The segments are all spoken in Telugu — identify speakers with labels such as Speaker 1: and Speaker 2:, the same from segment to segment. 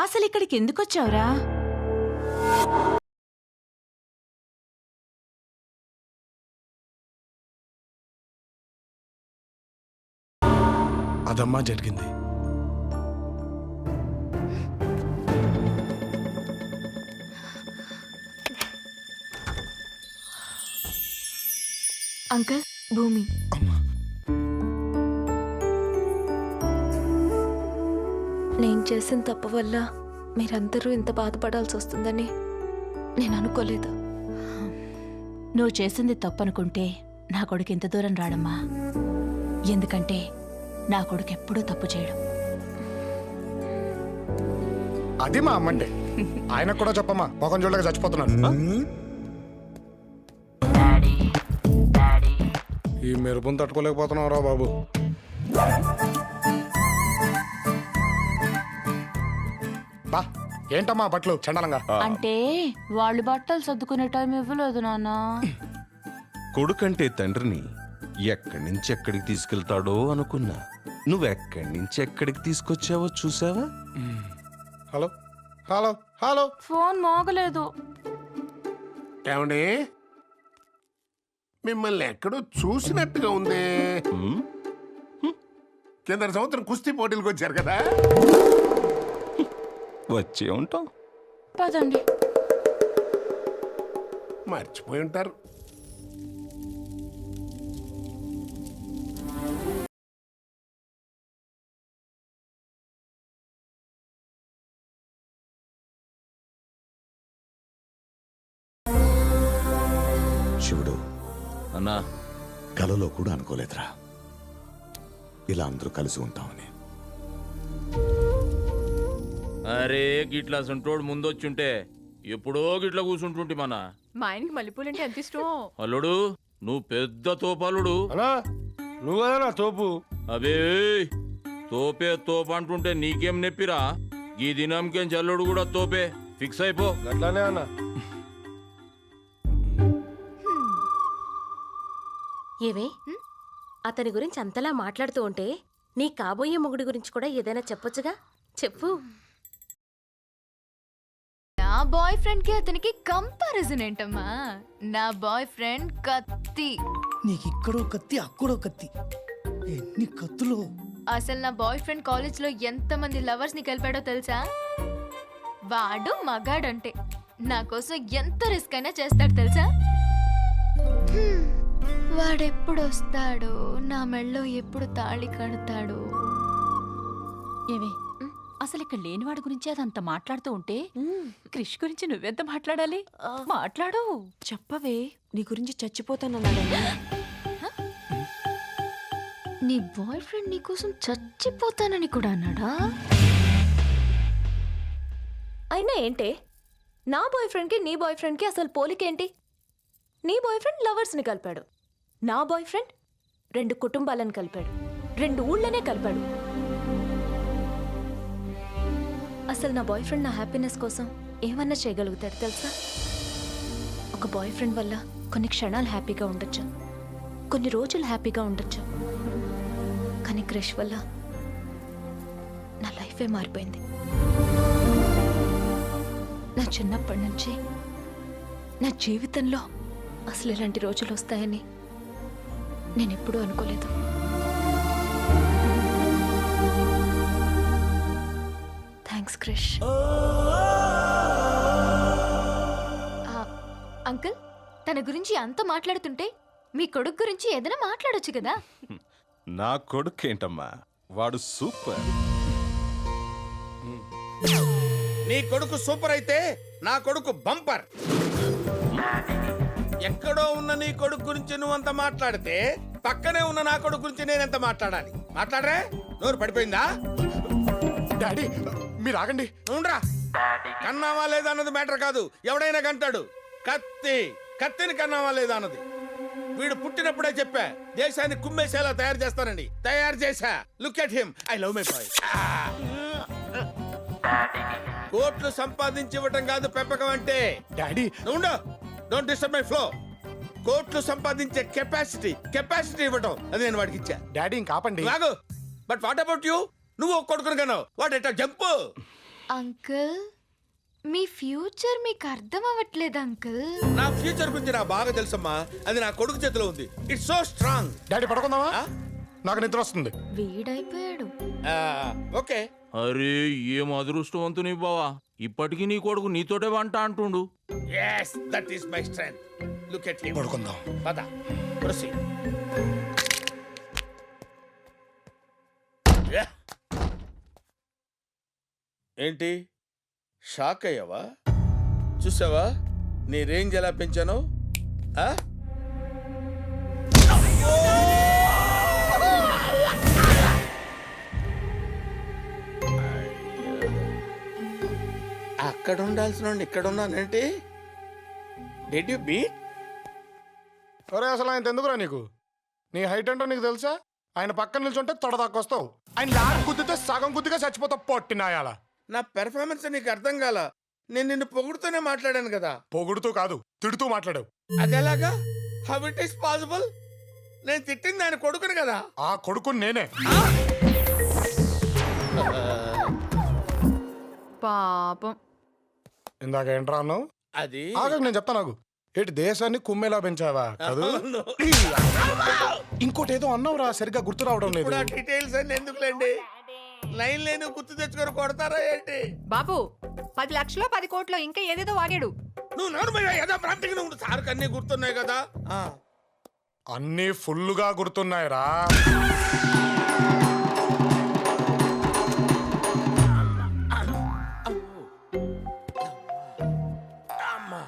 Speaker 1: అసలు ఇక్కడికి ఎందుకు వచ్చావురా
Speaker 2: అదమ్మా జరిగింది.
Speaker 3: అంకుల్ భూమి.
Speaker 2: అమ్మా.
Speaker 3: నేను చేసిన తప్పు వల్ల మీరందరూ ఇంత బాధపడాల్సి వస్తుందని నేను అనుకోలేదు.
Speaker 1: నువ్వు చేసింది తప్పనుకుంటే నా కొడుకు ఇంత దూరం రాడమ్మా. ఎందుకంటే నా కొడుకు ఎప్పుడూ తప్పు చేయడం.
Speaker 2: అది మా అమ్మండి ఆయన కూడా చెప్పమ్మా మొఖం చూడలేక చచ్చిపోతున్నాను ఈ మెరుపుని తట్టుకోలేకపోతున్నావు రా బాబు. బా ఏంటమ్మా బట్టలు చండలంగా?
Speaker 1: అంటే వాళ్ళు బట్టలు సర్దుకునే టైం ఇవ్వలేదు నాన్న.
Speaker 4: కొడుకంటే తండ్రిని ఎక్కడి నుంచి ఎక్కడికి తీసుకెళ్తాడో అనుకున్నా. నువ్వెక్కడి నుంచి ఎక్కడికి తీసుకొచ్చావో చూసావా?
Speaker 2: Hello hello hello.
Speaker 1: ఫోన్ మోగలేదు.
Speaker 5: ఏమండి? మిమ్మల్ని ఎక్కడో చూసినట్టుగా ఉంది. కింద సంవత్సరం కుస్తీ పోటీలకు వచ్చారు కదా?
Speaker 4: వచ్చే ఉంటాం.
Speaker 1: పదండి.
Speaker 5: మర్చిపోయి ఉంటారు.
Speaker 6: శివుడు
Speaker 4: అన్నా.
Speaker 6: కలలో కూడా అనుకోలేదురా. ఇలా అందరూ కలిసి ఉంటామని.
Speaker 7: అరే గిట్లా సొంటోడు ముందొచ్చుంటే ఎప్పుడో గిట్లా కూర్చుంటుంటి మన.
Speaker 8: మా ఆయనకి మల్లెపూలంటే ఎంత ఇష్టం?
Speaker 7: అల్లుడు నువ్వు పెద్ద తోపాలుడు.
Speaker 2: అలా నువ్వేనా తోపు.
Speaker 7: అబే తోపే తోపు అంటుంటే నీకేం నెప్పిరా? ఈ దినంకేం చల్లుడు కూడా తోపే. ఫిక్స్ అయిపో.
Speaker 2: అట్లానే అన్నా.
Speaker 9: ఏవే? అతని గురించి అంతలా మాట్లాడుతూ ఉంటే నీ కాబోయే మొగుడి గురించి కూడా ఏదైనా చెప్పొచ్చుగా? చెప్పు.
Speaker 8: బాయ్ ఫ్రెండ్కి అతనికి కంపారిజన్ ఏంటమ్మా? నా బాయ్ ఫ్రెండ్ కత్తి.
Speaker 10: నీకు ఇక్కడో కత్తి అక్కడో కత్తి. ఎన్ని కత్తులు?
Speaker 8: అసలు నా బాయ్ ఫ్రెండ్ కాలేజ్లో ఎంత మంది లవర్స్ని కలిపాడో తెలుసా? వాడు మగాడంటే. నా కోసం ఎంత రిస్క్ అయినా చేస్తాడు తెలుసా? హ్మ్. వాడెప్పుడు వస్తాడో నా మెళ్ళో ఎప్పుడు తాళి కడతాడో.
Speaker 1: ఏవే అసలు ఇక్కడ లేనివాడి గురించి అదంత మాట్లాడుతూ ఉంటే క్రిష్ గురించి నువ్వెంత మాట్లాడాలి? మాట్లాడు.
Speaker 3: చెప్పవే నీ గురించి చచ్చిపోతానన్నాడని
Speaker 8: నీ బాయ్ ఫ్రెండ్ నీకోసం చచ్చిపోతానని కూడా అన్నాడా?
Speaker 9: అయినా ఏంటే? నా బాయ్ ఫ్రెండ్కి నీ బాయ్ ఫ్రెండ్కి అసలు పోలికేంటి నీ బాయ్ ఫ్రెండ్ లవర్స్ని కలిపాడు. నా బాయ్ ఫ్రెండ్ రెండు కుటుంబాలను కలిపాడు. రెండు ఊళ్ళనే కలిపాడు. అసలు నా బాయ్ ఫ్రెండ్ నా హ్యాపీనెస్ కోసం ఏమన్నా చేయగలుగుతాడు తెలుసా? ఒక బాయ్ ఫ్రెండ్ వల్ల కొన్ని క్షణాలు హ్యాపీగా ఉండొచ్చు. కొన్ని రోజులు హ్యాపీగా ఉండొచ్చు. కానీ క్రష్ వల్ల నా లైఫే మారిపోయింది. నా చిన్నప్పటి నుంచి నా జీవితంలో అసలు ఇలాంటి రోజులు వస్తాయని నేను ఎప్పుడూ అనుకోలేదు. థ్యాంక్స్ క్రిష్.
Speaker 8: అంకుల్ తన గురించి అంత మాట్లాడుతుంటే మీ కొడుకు గురించి ఏదైనా మాట్లాడొచ్చు కదా?
Speaker 4: నా కొడుకేంటమ్మా? వాడు సూపర్.
Speaker 11: నీ కొడుకు సూపర్ అయితే నా కొడుకు బంపర్. ఎక్కడో ఉన్న నీ కొడుకు గురించి నువ్వంత మాట్లాడితే పక్కనే ఉన్న నా కొడుకు గురించి నేనెంత మాట్లాడాలి? మాట్లాడరే? నోరు పడిపోయిందా?
Speaker 2: డాడీ మీరు ఆగండి.
Speaker 11: నువ్వురా కన్నావా లేదా అన్నది మ్యాటర్ కాదు. ఎవడైనా కంటాడు. కత్తి. కత్తిని కన్నావా లేదా అన్నది. వీడు పుట్టినప్పుడే చెప్పా దేశాన్ని కుమ్మేసేలా తయారు చేస్తానండి తయారు చేశా. Look at him I love my boy కోట్లు సంపాదించి ఇవ్వటం కాదు పెంపకం అంటే.
Speaker 2: డాడీ.
Speaker 11: ఉండు. డోంట్ డిస్టర్బ్ మై ఫ్లో కోట్లు సంపాదించే కెపాసిటీ కెపాసిటీ ఇవ్వటం. అది నేను వాడికి ఇచ్చా.
Speaker 2: డాడీ ఇంక ఆపండి.
Speaker 11: బట్ వాట్ అబౌట్ యూ నువ్వు ఒక కొడుకుని కన్నావు. What a jump.
Speaker 8: అంకుల్ మీ ఫ్యూచర్ మీకు అర్థం అవ్వట్లేదు అంకుల్.
Speaker 11: నా ఫ్యూచర్ గురించి నాకు బాగా తెలుసమ్మా. అది నా కొడుకు చేతిలో ఉంది. ఇట్స్ సో స్ట్రాంగ్
Speaker 2: డాడీ పడుకుందామా? నాకు నిద్ర వస్తుంది.
Speaker 8: వీడైపోయాడు.
Speaker 11: ఓకే.
Speaker 7: అరే ఏం అదృష్టవంతుని బావా? ఇప్పటికీ నీ కొడుకు నీతోటే వంట అంటుండు.
Speaker 11: Yes that is my strength look at him
Speaker 2: పడుకుందాం.
Speaker 11: పద ప్రొసీడ్ ఏంటి? షాక్ అయ్యావా? చూసావా? నీ రేంజ్ ఎలా పెంచాను? అక్కడ ఉండాల్సిన ఇక్కడ ఉన్నానంటే డెడ్ యు బీట్
Speaker 2: ఒరే అసలు ఆయన ఎందుకురా నీకు? నీ హైట్ అంటే నీకు తెలుసా? ఆయన పక్కన నిల్చుంటే తొడ వస్తావు ఆయన లారీ గుద్దితే సగం గుద్దిగా చచ్చిపోతావు పొట్టినాయాలా
Speaker 11: నా పెర్ఫార్మెన్స్ నీకు అర్థం కాల. నేను నిన్ను పొగుడుతూనే మాట్లాడాను కదా.
Speaker 2: పొగుడుతూ కాదు తిడుతూ మాట్లాడావు.
Speaker 11: అదెలాగా హౌ ఇట్ ఈస్ పాసిబుల్ నేను తిట్టింది ఆయన కొడుకుని కదా.
Speaker 2: ఆ కొడుకు నేనే.
Speaker 1: పాపం.
Speaker 2: ఇందాక ఏంట్రా అన్నావు?
Speaker 11: అది
Speaker 2: ఆగకు నేను చెప్తా నాకు ఏంటి దేశాన్ని కుమ్మేలా పెంచావా? కాదు. ఇంకోటి ఏదో అన్నావురా సరిగ్గా గుర్తు రావడం లేదు.
Speaker 11: డీటెయిల్స్ అన్ని ఎందుకులేండి? లైన్ లేని గుర్తు తెచ్చుకొని కొడతారా ఏంటి?
Speaker 1: బాబు పది లక్షలో పది కోట్లో ఇంకా ఏదేదో వాగాడు
Speaker 11: నువ్వు నోరు ఏదో ప్రాంతంగా ఉండు. సార్ అన్ని గుర్తున్నాయి కదా. ఆ.
Speaker 2: అన్నీ ఫుల్లుగా గుర్తున్నాయిరా.
Speaker 11: అమ్మా.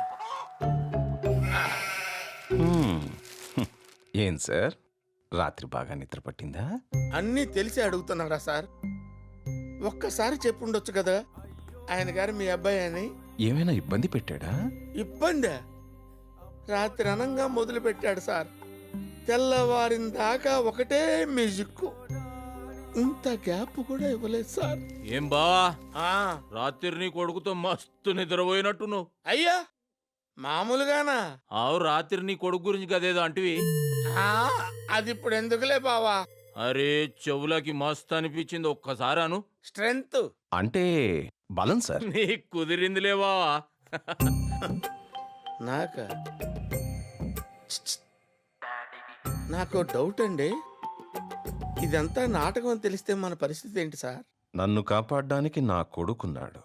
Speaker 4: ఏం సార్? రాత్రి బాగా నిద్ర పట్టిందా?
Speaker 11: అన్నీ తెలిసి అడుగుతున్నారా సార్? ఒక్కసారి చెప్పుండొచ్చు కదా. ఆయన గారు మీ అబ్బాయి అని.
Speaker 4: ఏమైనా ఇబ్బంది పెట్టాడా?
Speaker 11: ఇబ్బంది? రాత్రి అనంగా మొదలు పెట్టాడు సార్. తెల్లవారిన దాకా ఒకటే మ్యూజిక్ ఇంత గ్యాప్ కూడా ఇవ్వలేదు సార్.
Speaker 7: ఏం బావా?
Speaker 11: ఆ.
Speaker 7: రాత్రి నీ కొడుకుతో మస్తు నిద్రపోయినట్టు నువ్వు
Speaker 11: అయ్యా! మామూలుగానా?
Speaker 7: ఆవు రాత్రి నీ కొడుకు గురించి కదేదో అంటివి.
Speaker 11: ఆ, అది ఇప్పుడు ఎందుకులే బావా?
Speaker 7: అరే చెవులకి మస్తు అనిపించింది. ఒక్కసారి అను
Speaker 11: స్ట్రెంగ్త్
Speaker 4: అంటే బలం సార్.
Speaker 7: నీ కుదిరిందిలే బావా.
Speaker 11: నాక? నాకు డౌట్ అండి. ఇదంతా నాటకం అని తెలిస్తే మన పరిస్థితి ఏంటి సార్?
Speaker 4: నన్ను కాపాడడానికి నా కొడుకున్నాడు.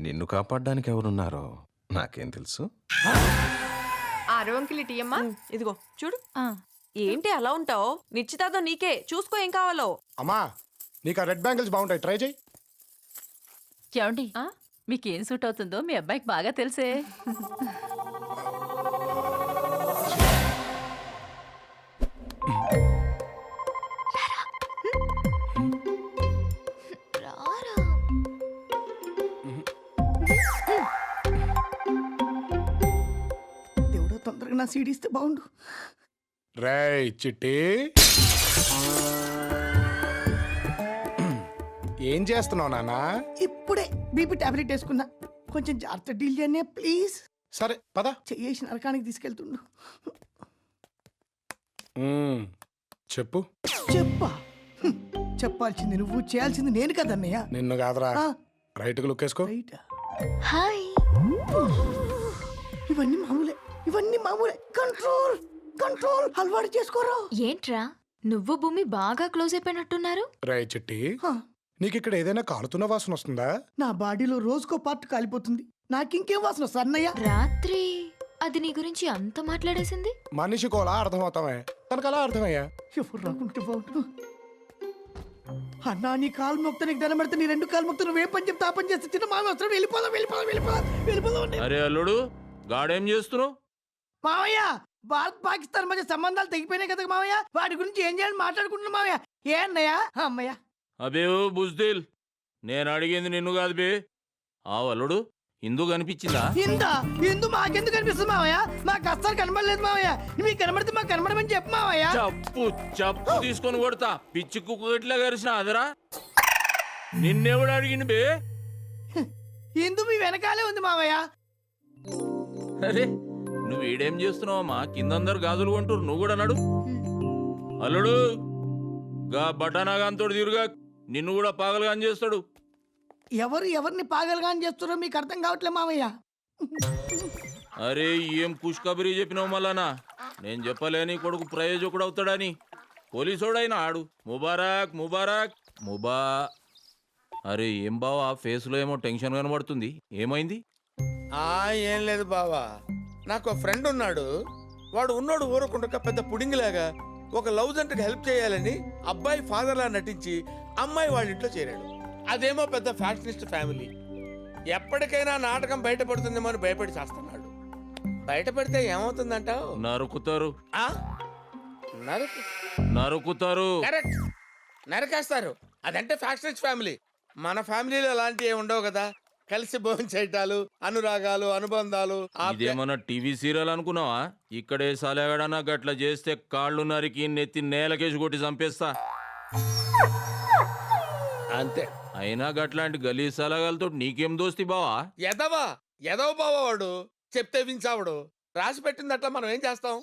Speaker 4: నిన్ను కాపాడడానికి ఎవరున్నారో నాకేం తెలుసు?
Speaker 1: ఆరోగ్యం టీయమ్మా
Speaker 12: ఇదిగో చూడు. ఏంటి అలా ఉంటావు? నిశ్చితార్థం నీకే. చూసుకో ఏం కావాలో.
Speaker 2: అమ్మా నీకు ఆ రెడ్ బ్యాంగిల్స్ బాగుంటాయి. ట్రై చేయి.
Speaker 1: ఏమండి? మీకేం సూట్ అవుతుందో మీ అబ్బాయికి బాగా తెలిసే.
Speaker 8: రారా.
Speaker 10: దేవుడా తొందరగా నా సీడీ ఇస్తే బాగుండు.
Speaker 2: రేయ్ చిట్టి. ఏం చేస్తున్నావు నాన్నా?
Speaker 10: ఇప్పుడే బీపీ టాబ్లెట్ వేసుకున్నా. కొంచెం జాగ్రత్త డీల్ చేయనే ప్లీజ్.
Speaker 2: సరే పద.
Speaker 10: చెయ్యేసి నరకానికి తీసుకెళ్తుండు.
Speaker 2: చెప్పు.
Speaker 10: చెప్పా. చెప్పాల్సింది నువ్వు చేయాల్సింది నేను కదన్నయ్య.
Speaker 2: నిన్ను కాదురా.
Speaker 10: ఆ,
Speaker 2: రైట్కి లుక్ వేసుకో.
Speaker 10: రైటా
Speaker 8: హాయ్
Speaker 10: ఇవన్నీ మామూలే. ఇవన్నీ మామూలే. కంట్రోల్ కంట్రోల్ అలవాటు చేసుకోరా.
Speaker 8: ఏంట్రా? నువ్వు భూమి బాగా క్లోజ్ అయిపోయినట్టున్నారు?
Speaker 2: రే చిట్టి
Speaker 10: హా,
Speaker 2: నీకు ఇక్కడ ఏదైనా కాలుతున్న వాసన వస్తుందా?
Speaker 10: నా బాడీలో రోజుకో పార్ట్ కాలిపోతుంది. నాకింకేం వాసన వస్తుంది అన్నయ్య
Speaker 8: రాత్రి అది నీ గురించి అంత మాట్లాడేసింది?
Speaker 2: మనిషికి అలా అర్థమవుతామే. తనకు అలా అర్థమయ్యా?
Speaker 10: ఎవరు రాకుంటే బాగుంటు అన్నా నీ కాలు మొక్త నీకు దండం పెడితే నీ రెండు కాలు మొక్త నువ్వు ఏ పని చెప్తే ఆ పని చేస్తే చిన్న మామ వస్తాడు. వెళ్ళిపోదాం వెళ్ళిపోదాం వెళ్ళిపోదాం వెళ్ళిపోదాం.
Speaker 7: అరే అల్లుడు గాడేం చేస్తున్నావు?
Speaker 10: మావయ్య భారత్ పాకిస్తాన్ మధ్య సంబంధాలు తెగిపోయినాయి కదా మావయ్య వాటి గురించి ఏం చేయాలని మాట్లాడుకుంటున్నా మావయ్య ఏ అన్నయ్య? అమ్మయ్య.
Speaker 7: అబే ఓ బుజ్దిల్ నేను అడిగింది నిన్ను కాదు బే. ఆ అల్లుడు ఇందు కనిపించిందా?
Speaker 10: ఇందా ఇందు మాకెందుకు కనిపిస్తుంది మావయ్య మాకు అస్సలు కనబడలేదు మావయ్య మీకు కనబడితే మాకు కనబడమని చెప్పు మావయ్య
Speaker 7: చప్పు చప్పు తీసుకొని కొడతా. పిచ్చి కుక్క ఇట్లా కరిసిన అదరా? నిన్నెవడు అడిగిండు బే?
Speaker 10: ఇందు మీ వెనకాలే ఉంది మావయ్య
Speaker 7: అరే నువ్వు ఈడేం చేస్తున్నావమ్మా కిందందరు గాజులు కొంటారు నువ్వు కూడా నడు. అల్లుడు గా బటానాగాంతోడు తిరుగా నిన్ను కూడా పాగలుగా చేస్తాడు.
Speaker 10: ఎవరు ఎవరిని పాగలుగాని చేస్తారో మీకు అర్థం కావట్లే మామయ్య
Speaker 7: అరే ఏం కుష్కబరి చెప్పినావు మళ్ళానా నేను చెప్పలేని కొడుకు ప్రయోజకుడు అవుతాడని. పోలీసోడైనా ఆడు. ముబారక్ ముబారక్ ముబా. అరే ఏం బావా? ఫేస్లో ఏమో టెన్షన్ కనబడుతుంది. ఏమైంది?
Speaker 11: ఆ ఏం లేదు బావా. నాకు ఒక ఫ్రెండ్ ఉన్నాడు. వాడు ఉన్నోడు ఊరకుండా పెద్ద పుడింగిలాగా ఒక లవ్ జంటకి హెల్ప్ చేయాలని అబ్బాయి ఫాదర్లా నటించి అమ్మాయి వాళ్ళ ఇంట్లో చేరాడు. అదేమో పెద్ద ఫ్యాషనిస్ట్ ఫ్యామిలీ ఎప్పటికైనా నాటకం బయటపడుతుందేమో అని భయపడి చేస్తున్నాడు. బయటపడితే ఏమవుతుందంటావు?
Speaker 7: నరుకుతారు.
Speaker 11: ఆ? నరకు
Speaker 7: నరుకుతారు.
Speaker 11: కరెక్ట్ నరకేస్తారు. అదంటే ఫ్యాషనిస్ట్ ఫ్యామిలీ మన ఫ్యామిలీలో అలాంటివి ఉండవు కదా. కలిసి భోజనం చేయటాలు అనురాగాలు అనుబంధాలు
Speaker 7: ఇదేమన్నా టీవీ సీరియల్ అనుకున్నావా? ఇక్కడే సలగడనా గట్ల చేస్తే కాళ్ళు నరికి నెత్తి నేలకేసి కొట్టి చంపేస్తా.
Speaker 11: అంతే.
Speaker 7: అయినా గట్లాంటి గలీ సలగాలతో నీకేం దోస్తి బావా?
Speaker 11: ఎదవా ఎదవ బావ వాడు చెప్తే వించావుడు రాసి పెట్టిందట్లా మనం ఏం చేస్తాం?